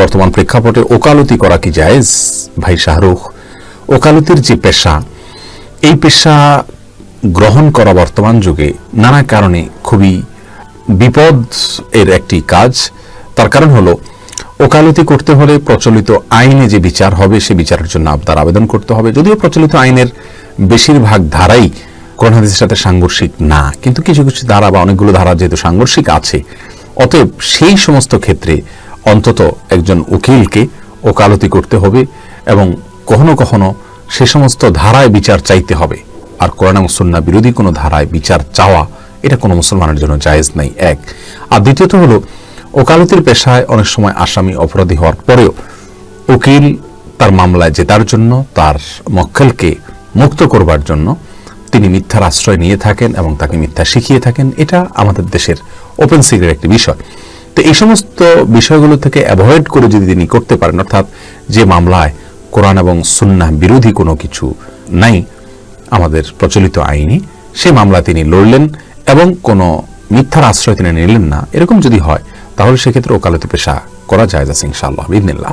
বর্তমান প্রেক্ষাপটে ওকালতি করা কি জায়েজ? ভাই শাহরুখ, ওকালতির যে পেশা, এই পেশা গ্রহণ করা বর্তমান যুগে নানা কারণে খুবই বিপদ এর একটি কাজ। তার কারণ হলো, ওকালতি করতে হলে প্রচলিত আইনে যে বিচার হবে, সে বিচারের জন্য আপনার আবেদন করতে হবে। যদিও প্রচলিত আইনের বেশিরভাগ ধারাই কোরআন সাথে সাংঘর্ষিক না, কিন্তু কিছু কিছু ধারা বা অনেকগুলো ধারা যেহেতু সাংঘর্ষিক আছে, অতএব সেই সমস্ত ক্ষেত্রে অন্তত একজন উকিলকে ওকালতি করতে হবে এবং কখনো কখনো সে সমস্ত ধারায় বিচার চাইতে হবে। আর কোরআন সুন্না বিরোধী কোনো ধারায় বিচার চাওয়া, এটা কোনো মুসলমানের জন্য জায়েজ নাই। এক। আর দ্বিতীয়ত হলো, ওকালতির পেশায় অনেক সময় আসামি অপরাধী হওয়ার পরেও উকিল তার মামলায় জেতার জন্য, তার মক্কেলকে মুক্ত করবার জন্য তিনি মিথ্যার আশ্রয় নিয়ে থাকেন এবং তাকে মিথ্যা শিখিয়ে থাকেন। এটা আমাদের দেশের ওপেন সিক্রেট একটি বিষয়। তো এই সমস্ত বিষয়গুলো থেকে অ্যাভয়েড করে যদি তিনি করতে পারেন, অর্থাৎ যে মামলায় কোরআন এবং সুন্না বিরোধী কোনো কিছু নাই, আমাদের প্রচলিত আইনে, সে মামলা তিনি লড়লেন এবং কোনো মিথ্যার আশ্রয় তিনি নিলেন না। এরকম যদি হয়, তাহলে সেক্ষেত্রে ওকালতি পেশা করা যায় যাচ্ছে ইনশাআল্লাহ বিদিনিল্লাহ